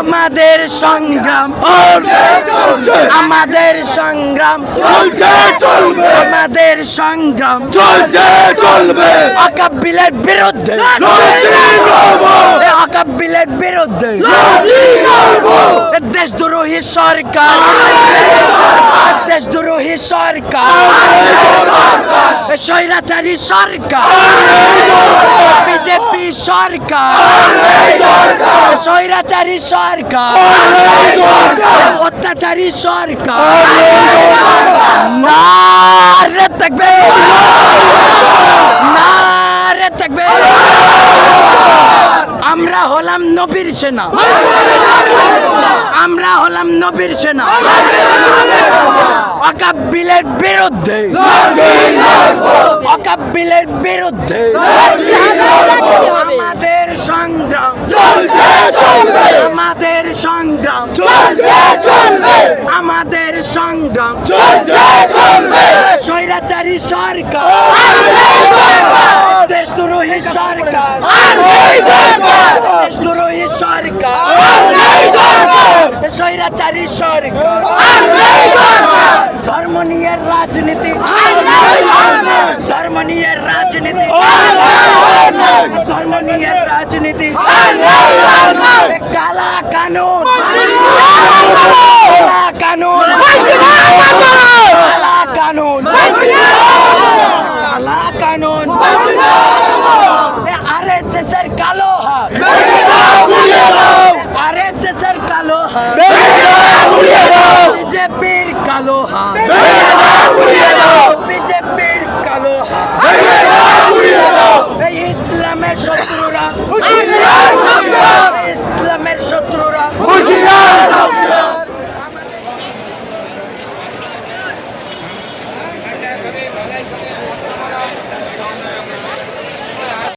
আমাদের সংগ্রাম আমাদের সংগ্রাম চলছে চলবে। আমাদের সংগ্রাম চলছে চলবে। অকাব্বিলের বিরুদ্ধে এ অকাব্বিলের বিরুদ্ধে এ দেশদ্রোহী সরকার সরকার। স্বৈরাচারী সরকার। বিজেপি সরকার। স্বৈরাচারী সরকার। অত্যাচারী সরকার। নারে থাকবে। নারে থাকবে। আমরা হলাম নবীর সেনা। আমরা হলাম নবীর সেনা। অকাব্বিলের বিরুদ্ধে। অকাবিলের বিরুদ্ধে। আমাদের সংগ্রাম। আমাদের সংগ্রাম। আমাদের সংগ্রাম। স্বৈরাচারী সরকার দেশদ্রোহী সরকার দেশদ্রোহী সরকার স্বৈরাচারী সরকার। ধর্ম নিয়ে রাজনীতি। ধর্ম নিয়ে রাজনীতি। ধর্ম নিয়ে রাজনীতি। কালা কানুন। কালা কানুন। কালা কানুন। কালা কানুন। আর এস এস এর কালো হাত। আর এস এস কালো হাত। বিজেপির কালো হাত। বিজেপির কালো হাত। ইসলামের শত্রুরা